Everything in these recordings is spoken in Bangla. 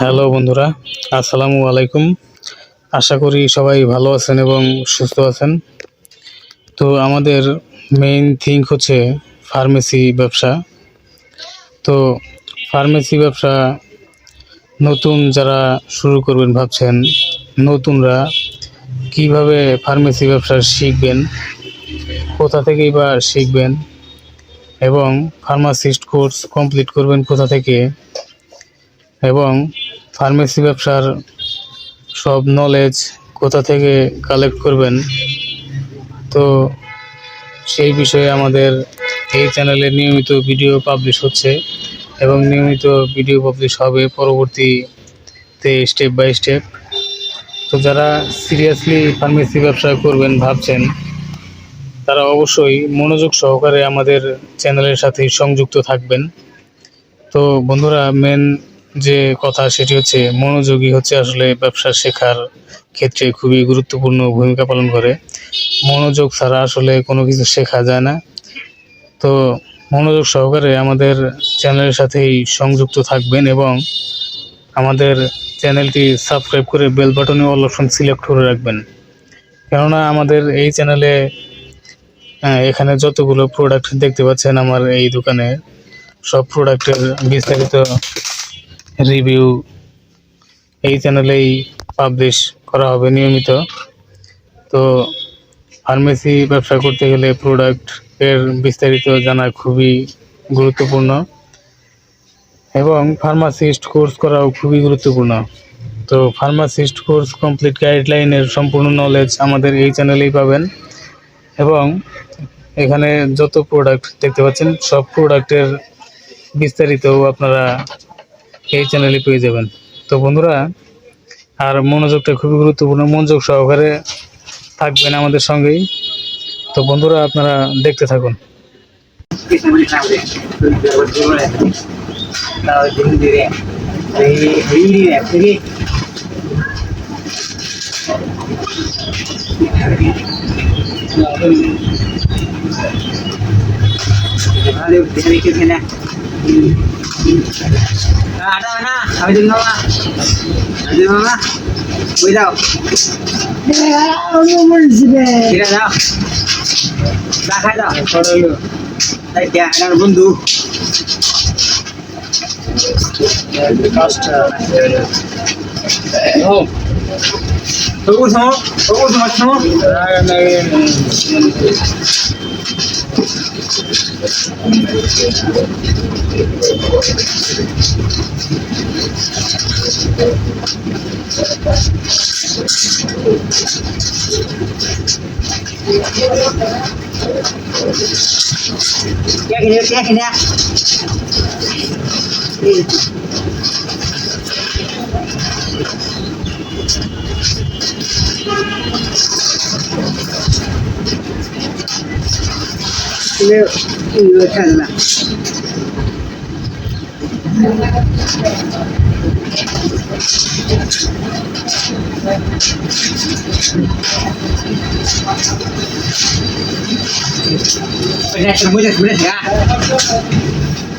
হ্যালো বন্ধুরা, আসসালামু আলাইকুম। আশা করি সবাই ভালো আছেন এবং সুস্থ আছেন। তো আমাদের মেইন থিঙ্ক হচ্ছে ফার্মেসি ব্যবসা। তো ফার্মেসি ব্যবসা নতুন যারা শুরু করবেন ভাবছেন, নতুনরা কীভাবে ফার্মেসি ব্যবসা শিখবেন, কোথা থেকেই বা শিখবেন, এবং ফার্মাসিস্ট কোর্স কমপ্লিট করবেন কোথা থেকে, এবং ফার্মেসি ব্যবসার সব নলেজ কোথা থেকে কালেক্ট করবেন? তো সেই বিষয়ে আমাদের এই চ্যানেলে নিয়মিত ভিডিও পাবলিশ হচ্ছে এবং নিয়মিত ভিডিও পাবলিশ হবে পরবর্তীতে স্টেপ বাই স্টেপ তো যারা সিরিয়াসলি ফার্মেসি ব্যবসা করবেন ভাবছেন, তারা অবশ্যই মনোযোগ সহকারে আমাদের চ্যানেলের সাথে সংযুক্ত থাকবেন। তো বন্ধুরা মেন যে কথা সেটি হচ্ছে, মনোযোগী হচ্ছে আসলে ব্যবসা শেখার ক্ষেত্রে খুবই গুরুত্বপূর্ণ ভূমিকা পালন করে। মনোযোগ ছাড়া আসলে কোনো কিছু শেখা যায় না। তো মনোযোগ সহকারে আমাদের চ্যানেলের সাথেই সংযুক্ত থাকবেন এবং আমাদের চ্যানেলটি সাবস্ক্রাইব করে বেল বাটনে অল অপশন সিলেক্ট করে রাখবেন। কেননা আমাদের এই চ্যানেলে এখানে যতগুলো প্রোডাক্ট দেখতে পাচ্ছেন আমার এই দোকানে, সব প্রোডাক্টের বিস্তারিত রিভিউ এই চ্যানেলেই পাবলিশ করা হবে নিয়মিত। তো ফার্মেসি ব্যবসা করতে গেলে প্রোডাক্টের বিস্তারিত জানা খুবই গুরুত্বপূর্ণ। এবং ফার্মাসিস্ট কোর্স করাও খুবই গুরুত্বপূর্ণ। তো ফার্মাসিস্ট কোর্স কমপ্লিট গাইডলাইনের সম্পূর্ণ নলেজ আমাদের এই চ্যানেলেই পাবেন। এবং এখানে যত প্রোডাক্ট দেখতে পাচ্ছেন, সব প্রোডাক্টের বিস্তারিত আপনারা এই চ্যানেলে পেয়ে যাবেন। তো বন্ধুরা, আর মনোযোগটা খুবই গুরুত্বপূর্ণ, মনোযোগ সহকারে থাকবেন আমাদের সঙ্গেই। তো বন্ধুরা, আপনারা দেখতে থাকুন। আমি দিন মামা আমি দিন মামা বুঝ দাও ঠিক আছে দাও রাখাই দাও তাই আমার বন্ধু তবু সমো তবু Yak, yak, yak, yak. 这边这边看着呢。回来，什么的，什么，啊？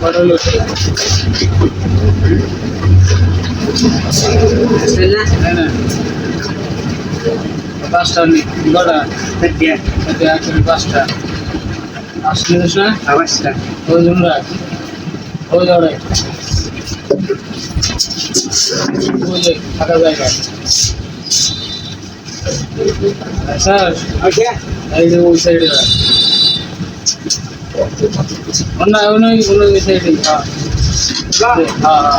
Para los Basta, Lola, Petia, Petia, Basta. আসলে না Awas lang. ওই জন্য রাখ। ওই দাঁড়ে ওই যে ফাঁকা জায়গা। স্যার. এই যে ওই সাইডে রাখ অন্য অন্য ওই সাইডে হ্যাঁ হ্যাঁ।